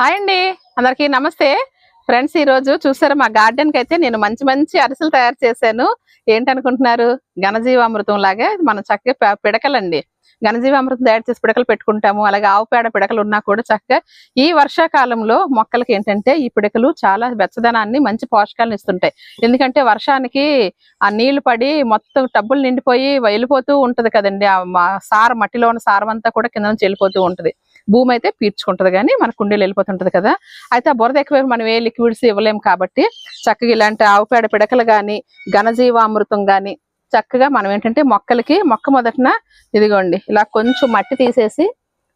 Hi అండి. అందరికీ నమస్తే. ఫ్రెండ్స్ ఈ రోజు మా గార్డెన్కి అయితే నేను మంచి మంచి అరిసెలు తయారు చేశాను. ఏంటనుకుంటున్నారు? ఘనజీవామృతం లాగా మనం చక్కగా పిడకలండి. ఘనజీవామృతం తయారు చేసి పిడకలు పెట్టుకుంటాము. అలాగే ఆవు పేడ పిడకలు ఉన్నా కూడా చక్కగా ఈ వర్షాకాలంలో మొక్కలకి ఏంటంటే ఈ పిడకలు చాలా వెచ్చదనాన్ని మంచి పోషకాలను ఇస్తుంటాయి. ఎందుకంటే వర్షానికి ఆ నీళ్ళు పడి మొత్తం టబ్బులు నిండిపోయి వెళ్ళిపోతూ ఉంటది కదండి. ఆ మా- సార మట్టిలో ఉన్న సారం అంతా కూడా కింద నుంచి వెళ్ళిపోతూ ఉంటది. భూమి అయితే పీల్చుకుంటది కానీ మన కుండీలు వెళ్ళిపోతుంటుంది కదా. అయితే ఆ బురద ఎక్కువ మనం ఏ లిక్విడ్స్ ఇవ్వలేము కాబట్టి చక్కగా ఇలాంటి ఆవు పేడ పిడకలు కానీ ఘనజీవామృతం కానీ చక్కగా మనం ఏంటంటే మొక్కలకి మొక్క మొదటన ఇదిగోండి ఇలా కొంచెం మట్టి తీసేసి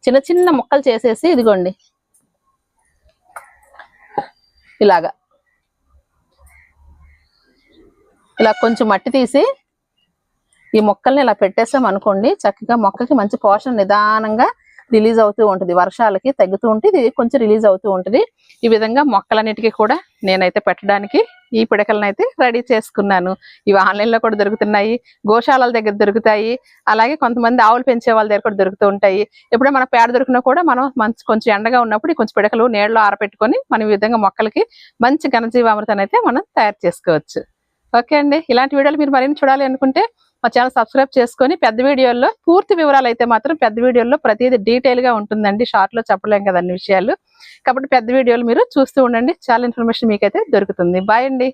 చిన్న చిన్న ముక్కలు చేసేసి ఇదిగోండి. ఇలాగా. ఇలా కొంచెం మట్టి తీసి ఈ మొక్కల్ని ఇలా పెట్టేసాం అనుకోండి చక్కగా మొక్కకి మంచి పోషణ నిదానంగా రిలీజ్ అవుతూ ఉంటుంది. వర్షాలకి తగ్గుతూ ఉంటే ఇది కొంచెం రిలీజ్ అవుతూ ఉంటుంది. ఈ విధంగా మొక్కలన్నిటికీ కూడా నేనైతే పెట్టడానికి ఈ పిడకలను అయితే రెడీ చేసుకున్నాను. ఇవి ఆన్లైన్లో కూడా దొరుకుతున్నాయి. గోశాలల దగ్గర దొరుకుతాయి. అలాగే కొంతమంది ఆవులు పెంచే వాళ్ళ దగ్గర కూడా దొరుకుతూ ఉంటాయి. ఎప్పుడో మన పేడ దొరికినా కూడా మనం మంచి కొంచెం ఎండగా ఉన్నప్పుడు కొంచెం పిడకలు నీళ్ళలో ఆరబెట్టుకొని మనం ఈ విధంగా మొక్కలకి మంచి ఘనజీవామృతాన్ని అయితే మనం తయారు చేసుకోవచ్చు. ఓకే అండి. ఇలాంటి వీడియోలు మీరు మరిన్ని చూడాలి అనుకుంటే మా ఛానల్ సబ్స్క్రైబ్ చేసుకొని పెద్ద వీడియోల్లో పూర్తి వివరాలు అయితే మాత్రం పెద్ద వీడియోల్లో ప్రతిదీ డీటెయిల్గా ఉంటుందండి. షార్ట్లో చెప్పలేం కదా అన్ని విషయాలు. కాబట్టి పెద్ద వీడియోలు మీరు చూస్తూ ఉండండి. చాలా ఇన్ఫర్మేషన్ మీకైతే దొరుకుతుంది. బాయ్ అండి.